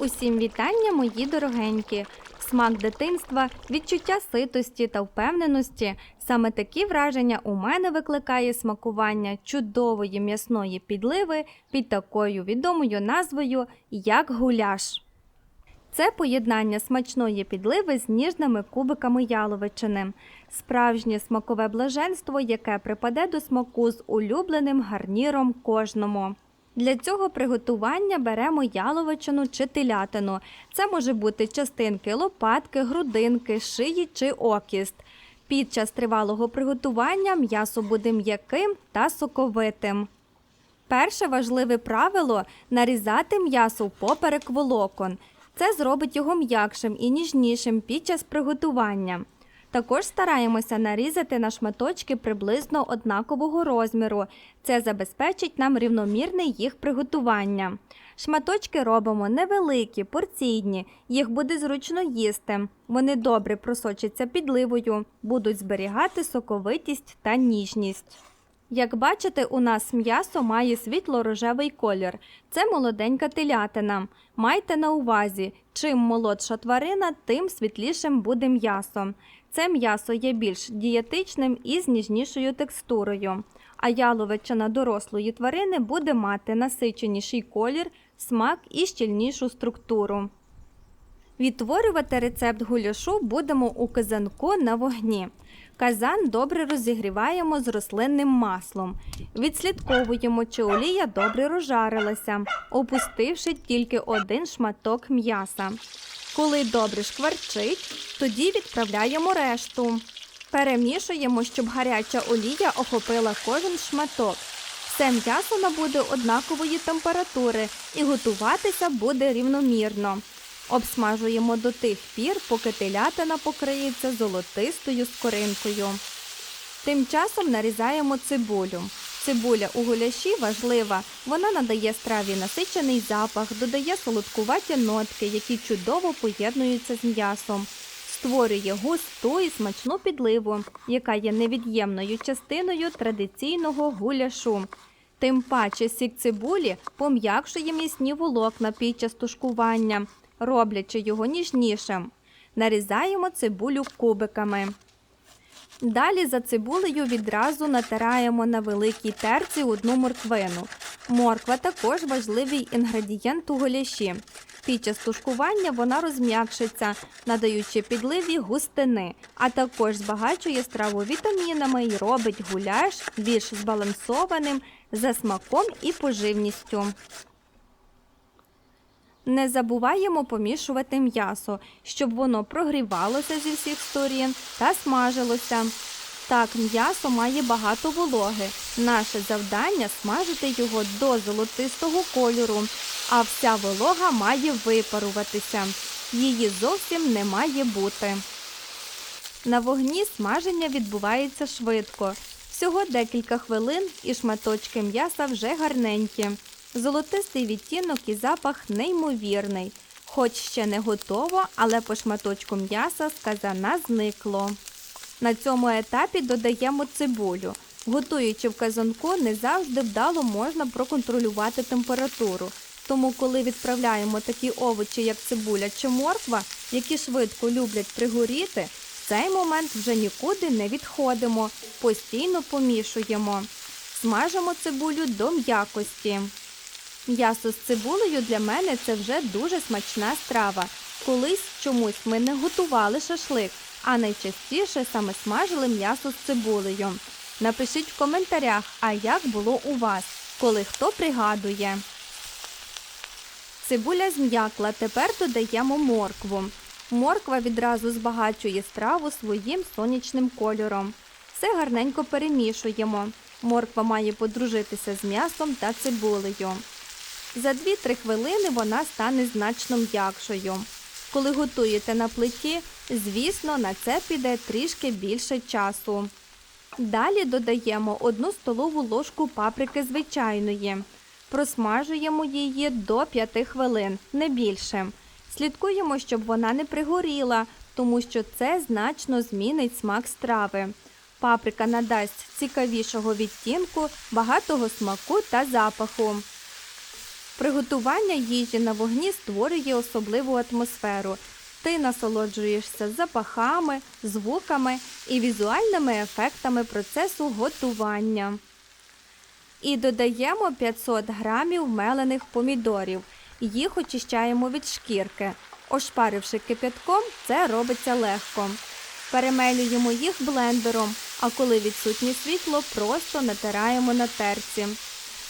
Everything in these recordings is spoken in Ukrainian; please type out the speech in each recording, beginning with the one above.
Усім вітання, мої дорогенькі! Смак дитинства, відчуття ситості та впевненості. Саме такі враження у мене викликає смакування чудової м'ясної підливи під такою відомою назвою як гуляш. Це поєднання смачної підливи з ніжними кубиками яловичини, справжнє смакове блаженство, яке припаде до смаку з улюбленим гарніром кожному. Для цього приготування беремо яловичину чи телятину. Це може бути частинки лопатки, грудинки, шиї чи окіст. Під час тривалого приготування м'ясо буде м'яким та соковитим. Перше важливе правило нарізати м'ясо впоперек волокон. Це зробить його м'якшим і ніжнішим під час приготування. Також стараємося нарізати на шматочки приблизно однакового розміру. Це забезпечить нам рівномірне їх приготування. Шматочки робимо невеликі, порційні, їх буде зручно їсти. Вони добре просочаться підливою, будуть зберігати соковитість та ніжність. Як бачите, у нас м'ясо має світло-рожевий колір. Це молоденька телятина. Майте на увазі, чим молодша тварина, тим світлішим буде м'ясо. Це м'ясо є більш дієтичним і з ніжнішою текстурою. А яловичина дорослої тварини буде мати насиченіший колір, смак і щільнішу структуру. Відтворювати рецепт гуляшу будемо у казанку на вогні. Казан добре розігріваємо з рослинним маслом. Відслідковуємо, чи олія добре розжарилася, опустивши тільки один шматок м'яса. Коли добре шкварчить, тоді відправляємо решту. Перемішуємо, щоб гаряча олія охопила кожен шматок. Все м'ясо набуде однакової температури і готуватися буде рівномірно. Обсмажуємо до тих пір, поки телятина покриється золотистою скоринкою. Тим часом нарізаємо цибулю. Цибуля у гуляші важлива, вона надає страві насичений запах, додає солодкуваті нотки, які чудово поєднуються з м'ясом, створює густу і смачну підливу, яка є невід'ємною частиною традиційного гуляшу. Тим паче сік цибулі пом'якшує м'ясні волокна під час тушкування, роблячи його ніжнішим. Нарізаємо цибулю кубиками. Далі за цибулею відразу натираємо на великій терці одну морквину. Морква також важливий інгредієнт у гуляші. Під час тушкування вона розм'якшиться, надаючи підливі густини, а також збагачує страву вітамінами і робить гуляш більш збалансованим за смаком і поживністю. Не забуваємо помішувати м'ясо, щоб воно прогрівалося зі всіх сторін та смажилося. Так, м'ясо має багато вологи. Наше завдання смажити його до золотистого кольору, а вся волога має випаруватися. Її зовсім не має бути. На вогні смаження відбувається швидко. Всього декілька хвилин і шматочки м'яса вже гарненькі. Золотистий відтінок і запах неймовірний. Хоч ще не готово, але по шматочку м'яса з казана зникло. На цьому етапі додаємо цибулю. Готуючи в казанку, не завжди вдало можна проконтролювати температуру. Тому, коли відправляємо такі овочі, як цибуля чи морква, які швидко люблять пригоріти, в цей момент вже нікуди не відходимо, постійно помішуємо. Смажимо цибулю до м'якості. М'ясо з цибулею для мене це вже дуже смачна страва. Колись чомусь ми не готували шашлик, а найчастіше саме смажили м'ясо з цибулею. Напишіть в коментарях, а як було у вас, коли хто пригадує. Цибуля зм'якла, тепер додаємо моркву. Морква відразу збагачує страву своїм сонячним кольором. Все гарненько перемішуємо. Морква має подружитися з м'ясом та цибулею. За 2-3 хвилини вона стане значно м'якшою. Коли готуєте на плиті, звісно, на це піде трішки більше часу. Далі додаємо 1 столову ложку паприки звичайної. Просмажуємо її до 5 хвилин, не більше. Слідкуємо, щоб вона не пригоріла, тому що це значно змінить смак страви. Паприка надасть цікавішого відтінку, багатого смаку та запаху. Приготування їжі на вогні створює особливу атмосферу. Ти насолоджуєшся запахами, звуками і візуальними ефектами процесу готування. І додаємо 500 грамів мелених помідорів. Їх очищаємо від шкірки. Ошпаривши кипятком, це робиться легко. Перемелюємо їх блендером, а коли відсутнє світло, просто натираємо на терці.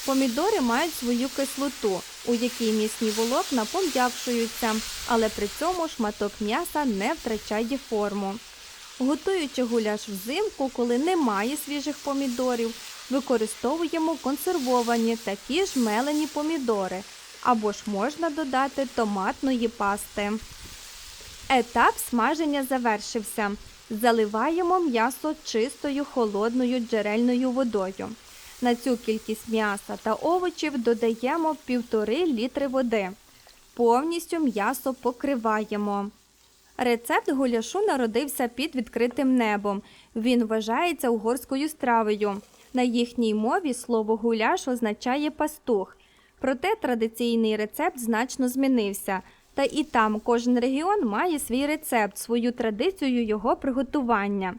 Помідори мають свою кислоту, у якій м'ясні волокна пом'якшуються, але при цьому шматок м'яса не втрачає форму. Готуючи гуляш взимку, коли немає свіжих помідорів, використовуємо консервовані такі ж мелені помідори, або ж можна додати томатної пасти. Етап смаження завершився. Заливаємо м'ясо чистою холодною джерельною водою. На цю кількість м'яса та овочів додаємо 1,5 літри води. Повністю м'ясо покриваємо. Рецепт гуляшу народився під відкритим небом. Він вважається угорською стравою. На їхній мові слово гуляш означає пастух. Проте традиційний рецепт значно змінився. Та і там кожен регіон має свій рецепт, свою традицію його приготування.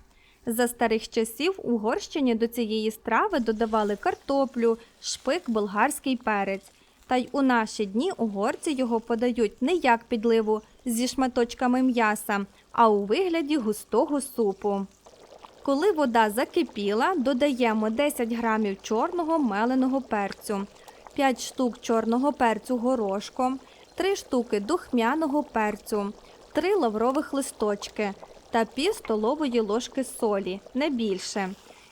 За старих часів Угорщині до цієї страви додавали картоплю, шпик, болгарський перець. Та й у наші дні угорці його подають не як підливу зі шматочками м'яса, а у вигляді густого супу. Коли вода закипіла, додаємо 10 грамів чорного меленого перцю, 5 штук чорного перцю горошком, 3 штуки духмяного перцю, 3 лаврових листочки та пів столової ложки солі, не більше.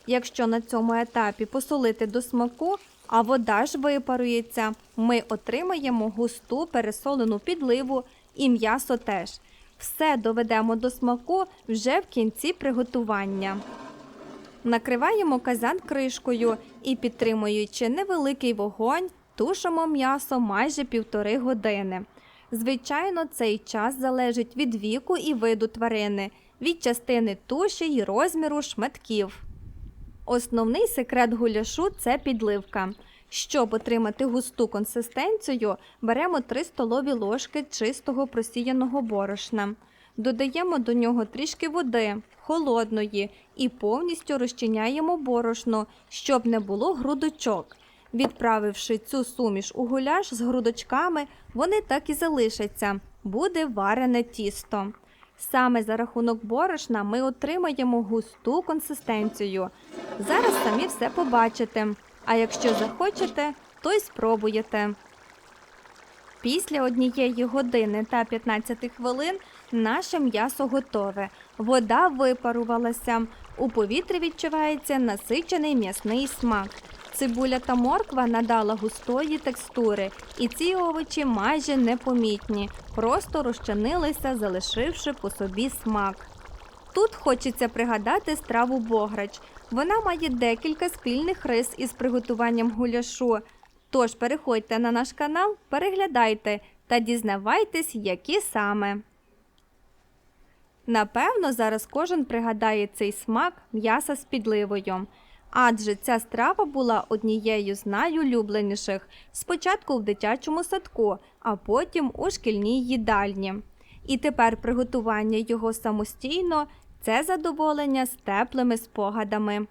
Якщо на цьому етапі посолити до смаку, а вода ж випарується, ми отримаємо густу пересолену підливу і м'ясо теж. Все доведемо до смаку вже в кінці приготування. Накриваємо казан кришкою і, підтримуючи невеликий вогонь, тушимо м'ясо майже півтори години. Звичайно, цей час залежить від віку і виду тварини, від частини туші й розміру шматків. Основний секрет гуляшу це підливка. Щоб отримати густу консистенцію, беремо 3 столові ложки чистого просіяного борошна. Додаємо до нього трішки води, холодної, і повністю розчиняємо борошно, щоб не було грудочок. Відправивши цю суміш у гуляш з грудочками, вони так і залишаться, буде варене тісто. Саме за рахунок борошна ми отримаємо густу консистенцію. Зараз самі все побачите. А якщо захочете, то й спробуєте. Після однієї години та 15 хвилин наше м'ясо готове. Вода випарувалася. У повітрі відчувається насичений м'ясний смак. Цибуля та морква надала густої текстури, і ці овочі майже непомітні, просто розчинилися, залишивши по собі смак. Тут хочеться пригадати страву бограч. Вона має декілька спільних рис із приготуванням гуляшу. Тож переходьте на наш канал, переглядайте та дізнавайтесь, які саме. Напевно, зараз кожен пригадає цей смак м'яса з підливою. Адже ця страва була однією з найулюбленіших спочатку в дитячому садку, а потім у шкільній їдальні. І тепер приготування його самостійно це задоволення з теплими спогадами.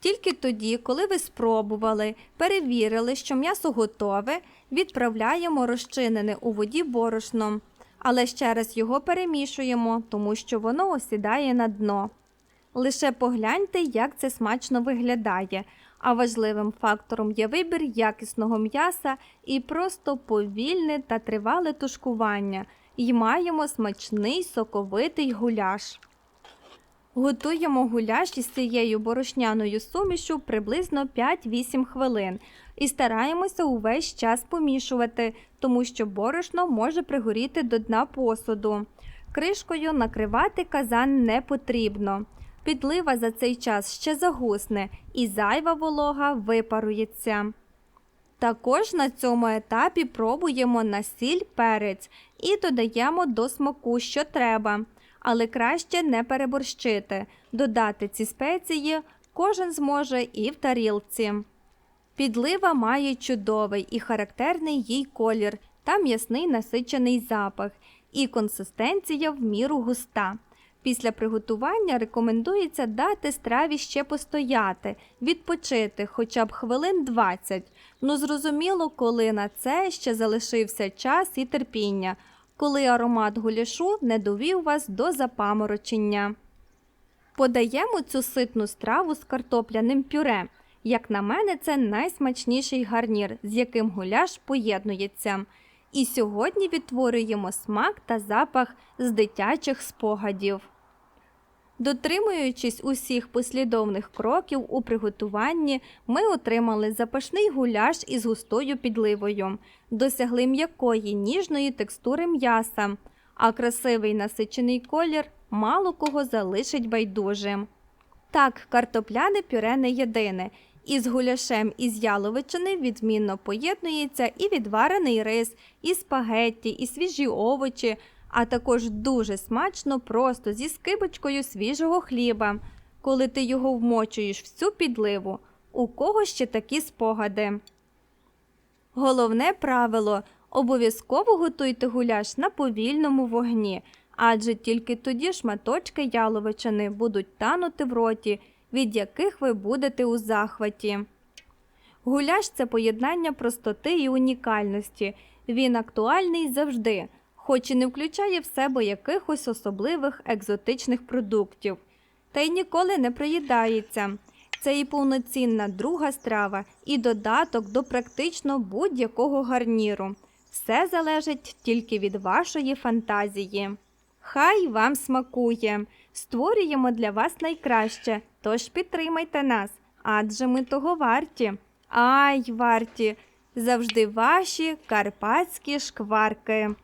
Тільки тоді, коли ви спробували, перевірили, що м'ясо готове, відправляємо розчинене у воді борошно, але ще раз його перемішуємо, тому що воно осідає на дно. Лише погляньте, як це смачно виглядає, а важливим фактором є вибір якісного м'яса і просто повільне та тривале тушкування, і маємо смачний соковитий гуляш. Готуємо гуляш із цією борошняною сумішю приблизно 5-8 хвилин і стараємося увесь час помішувати, тому що борошно може пригоріти до дна посуду. Кришкою накривати казан не потрібно. Підлива за цей час ще загусне і зайва волога випарується. Також на цьому етапі пробуємо на сіль перець і додаємо до смаку, що треба але краще не переборщити. Додати ці спеції кожен зможе і в тарілці. Підлива має чудовий і характерний їй колір та м'ясний насичений запах, і консистенція в міру густа. Після приготування рекомендується дати страві ще постояти, відпочити хоча б хвилин 20. Ну зрозуміло, коли на це ще залишився час і терпіння, коли аромат гуляшу не довів вас до запаморочення. Подаємо цю ситну страву з картопляним пюре. Як на мене, це найсмачніший гарнір, з яким гуляш поєднується. І сьогодні відтворюємо смак та запах з дитячих спогадів. Дотримуючись усіх послідовних кроків у приготуванні, ми отримали запашний гуляш із густою підливою, досягли м'якої ніжної текстури м'яса, а красивий насичений колір мало кого залишить байдужим. Так, картопляне пюре не єдине. Із гуляшем із яловичини відмінно поєднується і відварений рис, і спагетті, і свіжі овочі, а також дуже смачно просто зі скибочкою свіжого хліба, коли ти його вмочуєш в цю підливу. У кого ще такі спогади? Головне правило обов'язково готуйте гуляш на повільному вогні, адже тільки тоді шматочки яловичини будуть танути в роті, від яких ви будете у захваті. Гуляш це поєднання простоти і унікальності. Він актуальний завжди, хоч і не включає в себе якихось особливих екзотичних продуктів, та й ніколи не приїдається. Це і повноцінна друга страва, і додаток до практично будь-якого гарніру. Все залежить тільки від вашої фантазії. Хай вам смакує! Створюємо для вас найкраще, тож підтримайте нас, адже ми того варті. Ай, варті! Завжди ваші карпатські шкварки.